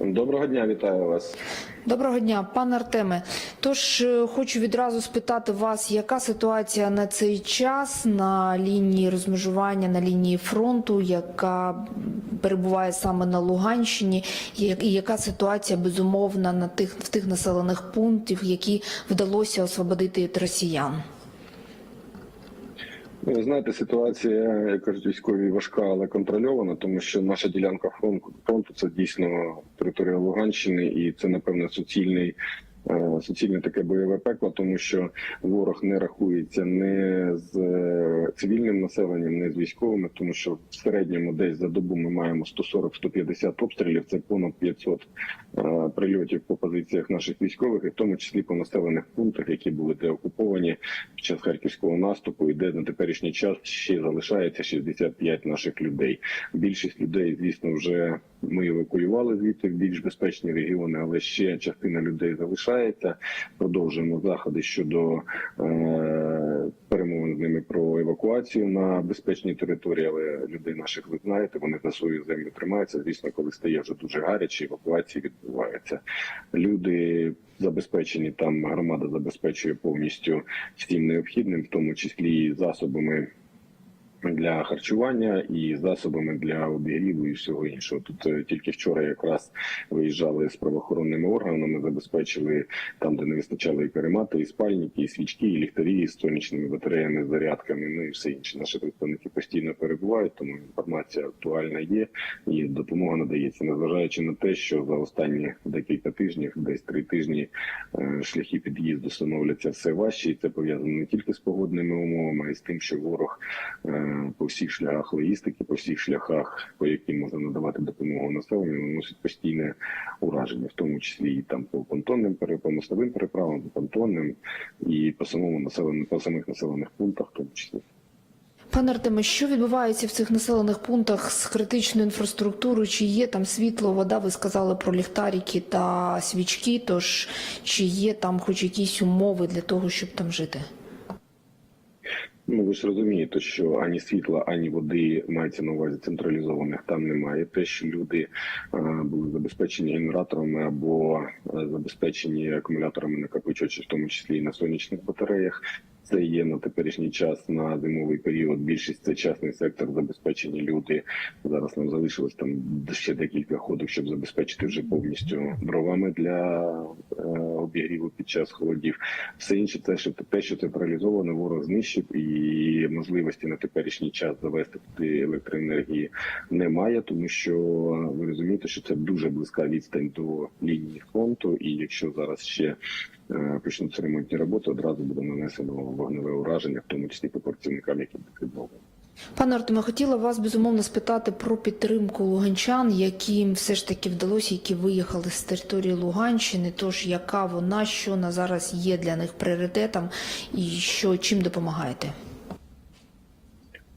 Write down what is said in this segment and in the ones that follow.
Доброго дня, вітаю вас. Доброго дня, пане Артеме. Тож е, хочу відразу спитати вас, яка ситуація на цей час на лінії розмежування, на лінії фронту, яка перебуває саме на Луганщині, і яка ситуація безумовна на тих в тих населених пунктів, які вдалося освободити від росіян? Ну, знаєте, ситуація, як кажуть, військові важка, але контрольована, тому що наша ділянка фронту фронту це дійсно територія Луганщини, і це напевно суцільний. Е, Суцільне таке бойове пекло, тому що ворог не рахується не з е, цивільним населенням, не з військовими, тому що в середньому десь за добу ми маємо 140-150 обстрілів. Це понад 500 е, прильотів по позиціях наших військових, і в тому числі по населених пунктах, які були деокуповані під час харківського наступу, і де на теперішній час ще залишається 65 наших людей. Більшість людей, звісно, вже ми евакуювали звідти в більш безпечні регіони, але ще частина людей залишається. Продовжуємо заходи щодо е, перемовин з ними про евакуацію на безпечній території. Але людей наших ви знаєте, вони за свою землю тримаються. Звісно, коли стає вже дуже гаряче, евакуації відбуваються. Люди забезпечені там. Громада забезпечує повністю всім необхідним, в тому числі і засобами для харчування і засобами для обігріву і всього іншого. Тут е, тільки вчора якраз виїжджали з правоохоронними органами, забезпечили там, де не вистачало і каремати, і спальники, і свічки, і ліхтарі з сонячними батареями, зарядками. Ну і все інше. Наші представники постійно перебувають, тому інформація актуальна є і допомога надається, незважаючи на те, що за останні декілька тижнів, десь три тижні, е, шляхи під'їзду становляться все важче, і це пов'язано не тільки з погодними умовами, а й з тим, що ворог. По всіх шляхах логістики, по всіх шляхах, по яким можна надавати допомогу населенню, наносить постійне ураження, в тому числі і там по понтонним по мостовим переправам, по понтонним і по самому населеному по самих населених пунктах, в тому числі. Пане Артеме, що відбувається в цих населених пунктах з критичною інфраструктурою? Чи є там світло, вода? Ви сказали про ліхтарики та свічки. Тож чи є там хоч якісь умови для того, щоб там жити? Ну ви ж розумієте, що ані світла, ані води мається на увазі централізованих там немає. Те, що люди е, були забезпечені генераторами або е, забезпечені акумуляторами накопичувачів, в тому числі і на сонячних батареях. Це є на теперішній час на зимовий період. Більшість це частний сектор забезпечені люди. Зараз нам залишилось там ще декілька ходок, щоб забезпечити вже повністю дровами для е, обігріву під час холодів. Все інше, те, що те, що централізовано, ворог знищив, і можливості на теперішній час завести туди електроенергії немає, тому що ви розумієте, що це дуже близька відстань до лінії фронту. І якщо зараз ще е, почнуться ремонтні роботи, одразу буде нанесено вогневе ураження, в тому числі по працівникам, які відновлені. Пане Артеме, хотіла вас безумовно спитати про підтримку луганчан, яким все ж таки вдалося, які виїхали з території Луганщини. Тож яка вона, що на зараз є для них пріоритетом, і що чим допомагаєте?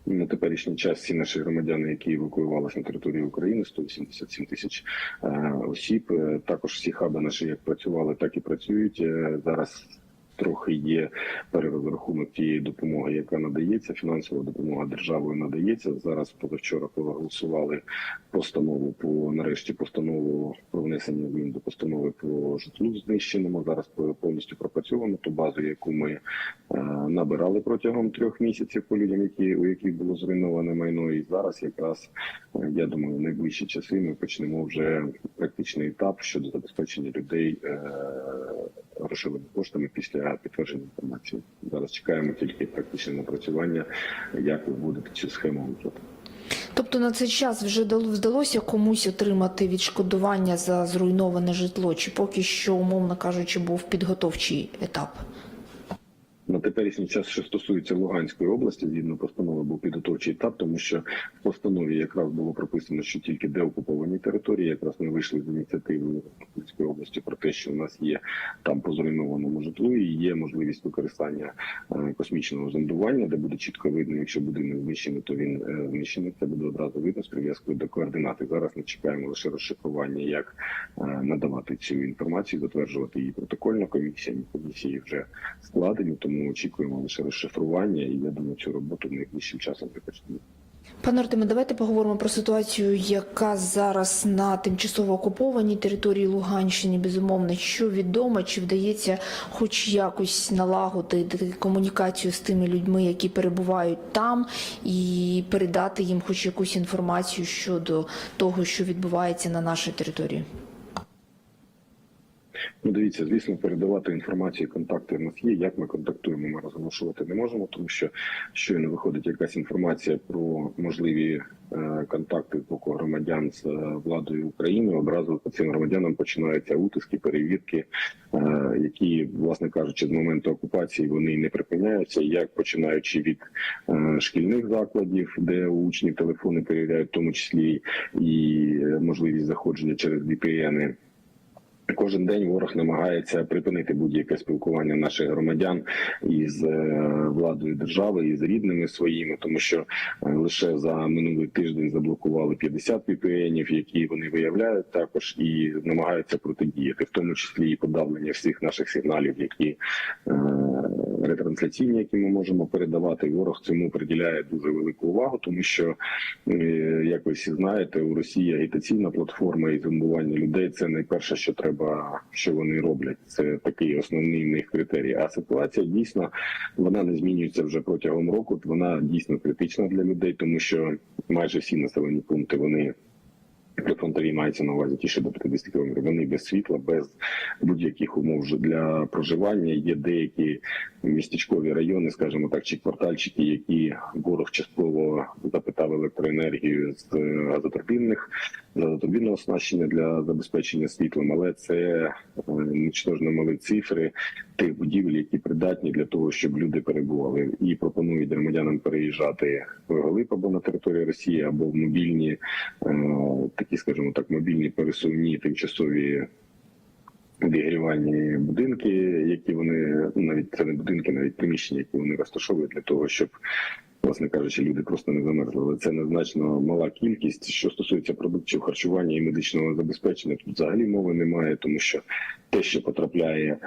На теперішній час всі наші громадяни, які евакуювалися на території України, 187 тисяч е, осіб. Е, Також всі хаби наші як працювали, так і працюють. Е, Зараз трохи є перерозрахунок тієї допомоги, яка надається. Фінансова допомога державою надається. Зараз позавчора проголосували постанову по нарешті постанову про внесення змін до постанови про житлу знищеному. Зараз повністю пропрацьовано ту базу, яку ми е, набирали протягом трьох місяців по людям, які у яких було зруйноване майно. І зараз якраз е, я думаю, в найближчі часи ми почнемо вже практичний етап щодо забезпечення людей е, грошовими коштами після підтвердження інформації. Зараз чекаємо тільки практичне напрацювання, як виводити цю схему виплати. Тобто на цей час вже дало- вдалося комусь отримати відшкодування за зруйноване житло, чи поки що, умовно кажучи, був підготовчий етап? На теперішній час, що стосується Луганської області, згідно постанови був підготовчий етап, тому що в постанові якраз було прописано, що тільки деокуповані території, якраз ми вийшли з ініціативою Луганської області про те, що у нас є там по зруйнованому житлу і є можливість використання е, космічного зондування, де буде чітко видно, якщо будинок знищений, то він е, знищений. Це буде одразу видно з прив'язкою до координати. Зараз ми чекаємо лише розшифрування, як е, надавати цю інформацію, затверджувати її протокольно. Комісія комісії вже складені, тому очікуємо лише розшифрування, і я думаю, цю роботу найближчим часом ми почнемо. Пане Артеме, давайте поговоримо про ситуацію, яка зараз на тимчасово окупованій території Луганщини. Безумовно, що відомо, чи вдається хоч якось налагодити комунікацію з тими людьми, які перебувають там, і передати їм хоч якусь інформацію щодо того, що відбувається на нашій території. Ну, дивіться, звісно, передавати інформацію, контакти в нас є. Як ми контактуємо, ми розголошувати не можемо, тому що щойно виходить якась інформація про можливі е, контакти боку громадян з е, владою України. Одразу по цим громадянам починаються утиски, перевірки, е, які, власне кажучи, з моменту окупації вони не припиняються. Як починаючи від шкільних закладів, де у учнів телефони перевіряють, в тому числі і можливість заходження через VPN. Кожен день ворог намагається припинити будь-яке спілкування наших громадян із е, владою держави і з рідними своїми, тому що е, лише за минулий тиждень заблокували 50 VPN-ів, які вони виявляють також і намагаються протидіяти, в тому числі і подавлення всіх наших сигналів, які е, ретрансляційні, які ми можемо передавати. Ворог цьому приділяє дуже велику увагу, тому що е, як ви всі знаєте, у Росії агітаційна платформа і зомбування людей це найперше, що треба, що вони роблять. Це такий основний в них критерій. А ситуація дійсно вона не змінюється вже протягом року. Вона дійсно критична для людей, тому що майже всі населені пункти вони. Прифронтові мається на увазі ті, що до 50 кілометрів. Вони без світла, без будь-яких умов для проживання. Є деякі містечкові райони, скажімо так, чи квартальчики, які ворог частково запитав електроенергію з е, газотурбінних газотурбінного оснащення для забезпечення світлом, але це е, нічтожно малі цифри тих будівель, які придатні для того, щоб люди перебували, і пропонують громадянам переїжджати в Голип або на територію Росії, або в мобільні е, такі, скажімо так, мобільні пересувні тимчасові обігрівальні будинки, які вони ну, навіть це не будинки, навіть приміщення, які вони розташовують для того, щоб. Власне кажучи, люди просто не замерзли. Але це незначно мала кількість. Що стосується продуктів харчування і медичного забезпечення, тут взагалі мови немає, тому що те, що потрапляє е,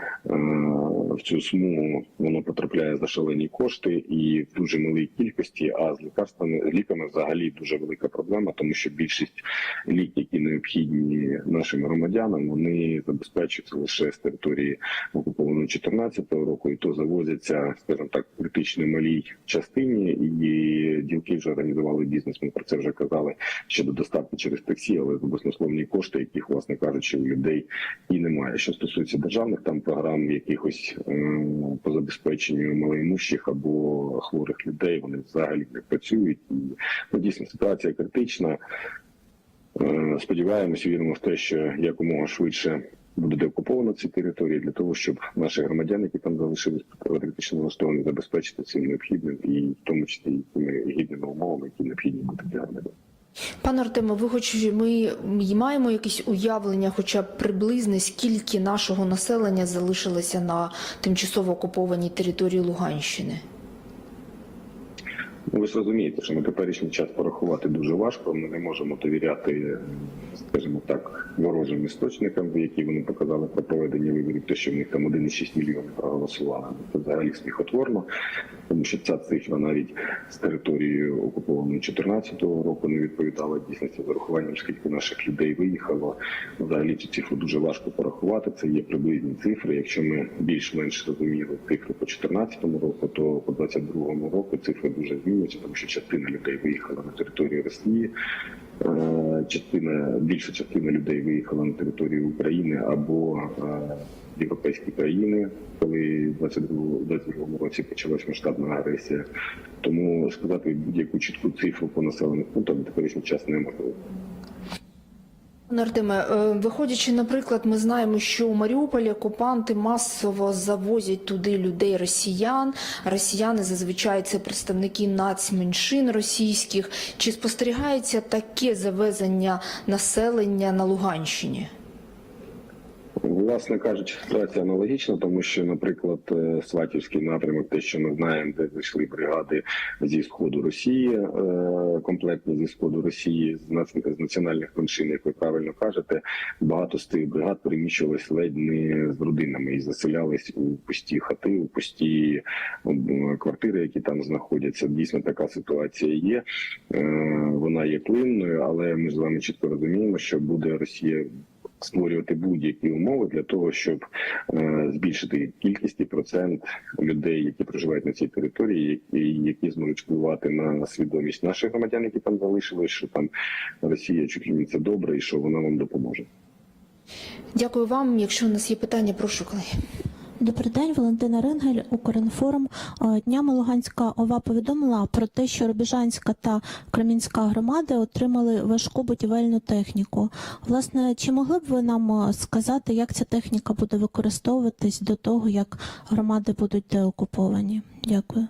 в цю смугу, воно потрапляє за шалені кошти і в дуже малій кількості. А з лікарствами з ліками взагалі дуже велика проблема, тому що більшість ліків, які необхідні нашим громадянам, вони забезпечуються лише з території окупованої 2014 року, і то завозяться, скажімо так, критично малій частині. І ділки вже організували бізнес. Ми про це вже казали щодо доставки через таксі, але баснословні кошти, яких, власне кажучи, у людей і немає. Що стосується державних там програм, якихось е, по забезпеченню малоімущих або хворих людей, вони взагалі не працюють. Ну, дійсно ситуація критична. Е, Сподіваємося, віримо в те, що якомога швидше буде деокупована ці території для того, щоб наші громадяни, які там залишились патріотично налаштовані, забезпечити цим необхідним і в тому числі тими гідними умовами, які необхідні бути для громадян. Пане Артеме, ви хоч ми маємо якесь уявлення, хоча б приблизне, скільки нашого населення залишилося на тимчасово окупованій території Луганщини? Ви ж розумієте, що на теперішній час порахувати дуже важко. Ми не можемо довіряти, скажімо так, ворожим істочникам, які вони показали про проведення виборів, те, що в них там 1,6 мільйонів проголосували. Це взагалі сміхотворно, тому що ця цифра навіть з території окупованої 2014 року не відповідала дійсності з урахуванням, скільки наших людей виїхало. Взагалі цю цифру дуже важко порахувати. Це є приблизні цифри. Якщо ми більш-менш розуміли цифри по 2014 року, то по 2022 року цифри дуже змінюються, тому що частина людей виїхала на територію Росії. Е, Частина більша частина людей виїхала на територію України або е, європейські країни, коли в 22 році почалась масштабна агресія. Тому сказати будь-яку чітку цифру по населених пунктах на теперішній час неможливо. Артеме, е, виходячи, наприклад, ми знаємо, що у Маріуполі окупанти масово завозять туди людей росіян. Росіяни зазвичай це представники нацменшин російських. Чи спостерігається таке завезення населення на Луганщині? Власне кажучи, ситуація аналогічна, тому що, наприклад, е, Сватівський напрямок, те, що ми знаємо, де зайшли бригади зі сходу Росії, е, комплектні зі сходу Росії з з національних меншин, як ви правильно кажете, багато з тих бригад переміщувались ледь не з родинами і заселялись у пусті хати, у пусті квартири, які там знаходяться. Дійсно, така ситуація є. Е, Вона є плинною, але ми з вами чітко розуміємо, що буде Росія створювати будь-які умови для того, щоб е, збільшити кількість і процент людей, які проживають на цій території, які, які зможуть впливати на свідомість наших громадян, які там залишились, що там Росія чи це добре і що вона вам допоможе. Дякую вам. Якщо у нас є питання, прошу колеги. Добрий день, Валентина Рингель, Укрінформ. Е, Днями Луганська ОВА повідомила про те, що Рубіжанська та Кремінська громади отримали важку будівельну техніку. Власне, чи могли б ви нам е, сказати, як ця техніка буде використовуватись до того, як громади будуть деокуповані? Дякую.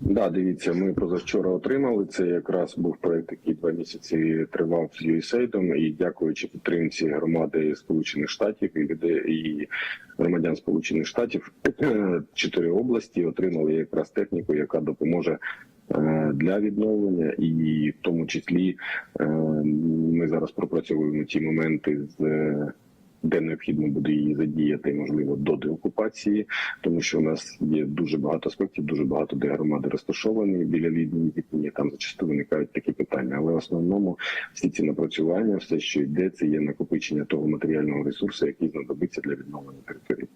Да, дивіться, ми позавчора отримали. Це якраз був проект, який два місяці тривав з USAID, і дякуючи підтримці громади Сполучених Штатів і людей і громадян Сполучених Штатів, чотири області отримали якраз техніку, яка допоможе. е, Для відновлення, і в тому числі е, ми зараз пропрацьовуємо ті моменти з е, де необхідно буде її задіяти, можливо, до деокупації, тому що у нас є дуже багато аспектів, дуже багато де громади розташовані біля лінії зіткнення. Там зачасту виникають такі питання. Але в основному всі ці напрацювання, все, що йде, це є накопичення того матеріального ресурсу, який знадобиться для відновлення території.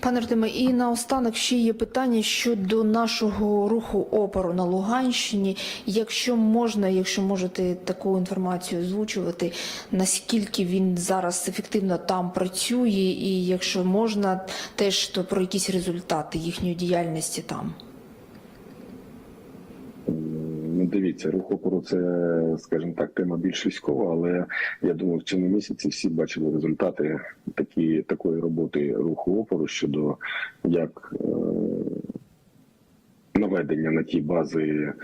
Пане Артеме, і наостанок ще є питання щодо нашого руху опору на Луганщині. Якщо можна, якщо можете таку інформацію озвучувати, наскільки він зараз ефективно там працює, і якщо можна, теж то про якісь результати їхньої діяльності там. Ну, дивіться, рух опору це, скажімо так, тема більш військова, але я думаю, в цьому місяці всі бачили результати такі, такої роботи руху опору щодо як е, наведення на ті бази е,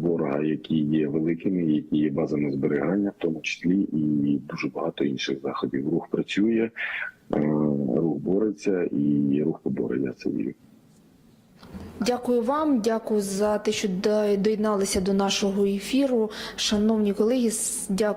ворога, які є великими, які є базами зберігання, в тому числі і дуже багато інших заходів. Рух працює, е, рух бореться і рух поборе. Я. Дякую вам, дякую за те, що до- доєдналися до нашого ефіру. Шановні колеги, дякую.